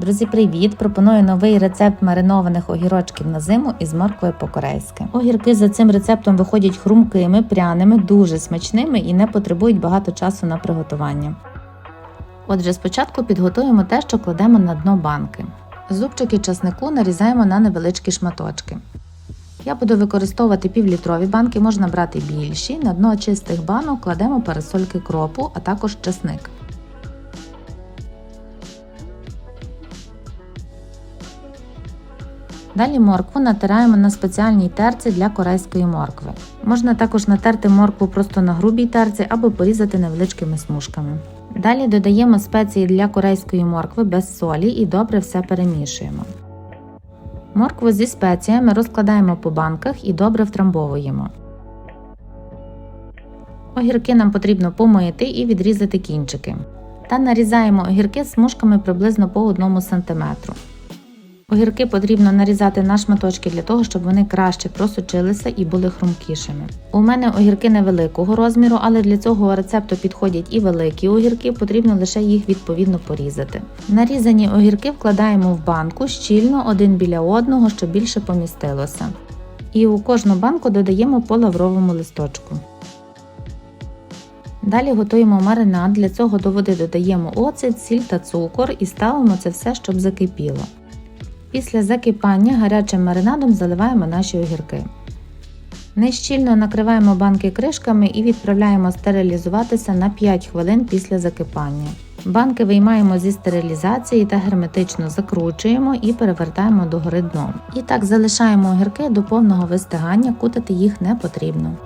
Друзі, привіт! Пропоную новий рецепт маринованих огірочків на зиму із морквою по-корейськи. Огірки за цим рецептом виходять хрумкими, пряними, дуже смачними і не потребують багато часу на приготування. Отже, спочатку підготуємо те, що кладемо на дно банки. Зубчики часнику нарізаємо на невеличкі шматочки. Я буду використовувати півлітрові банки, можна брати більші. На дно чистих банок кладемо парасольки кропу, а також часник. Далі моркву натираємо на спеціальній терці для корейської моркви. Можна також натерти моркву просто на грубій терці або порізати невеличкими смужками. Далі додаємо спеції для корейської моркви без солі і добре все перемішуємо. Моркву зі спеціями розкладаємо по банках і добре втрамбовуємо. Огірки нам потрібно помити і відрізати кінчики. Та нарізаємо огірки смужками приблизно по 1 см. Огірки потрібно нарізати на шматочки для того, щоб вони краще просочилися і були хрумкішими. У мене огірки невеликого розміру, але для цього рецепту підходять і великі огірки, потрібно лише їх відповідно порізати. Нарізані огірки вкладаємо в банку щільно один біля одного, щоб більше помістилося. І у кожну банку додаємо по лавровому листочку. Далі готуємо маринад, для цього до води додаємо оцет, сіль та цукор і ставимо це все, щоб закипіло. Після закипання гарячим маринадом заливаємо наші огірки. Нещільно накриваємо банки кришками і відправляємо стерилізуватися на 5 хвилин після закипання. Банки виймаємо зі стерилізації та герметично закручуємо і перевертаємо догори дном. І так залишаємо огірки до повного вистигання, кутати їх не потрібно.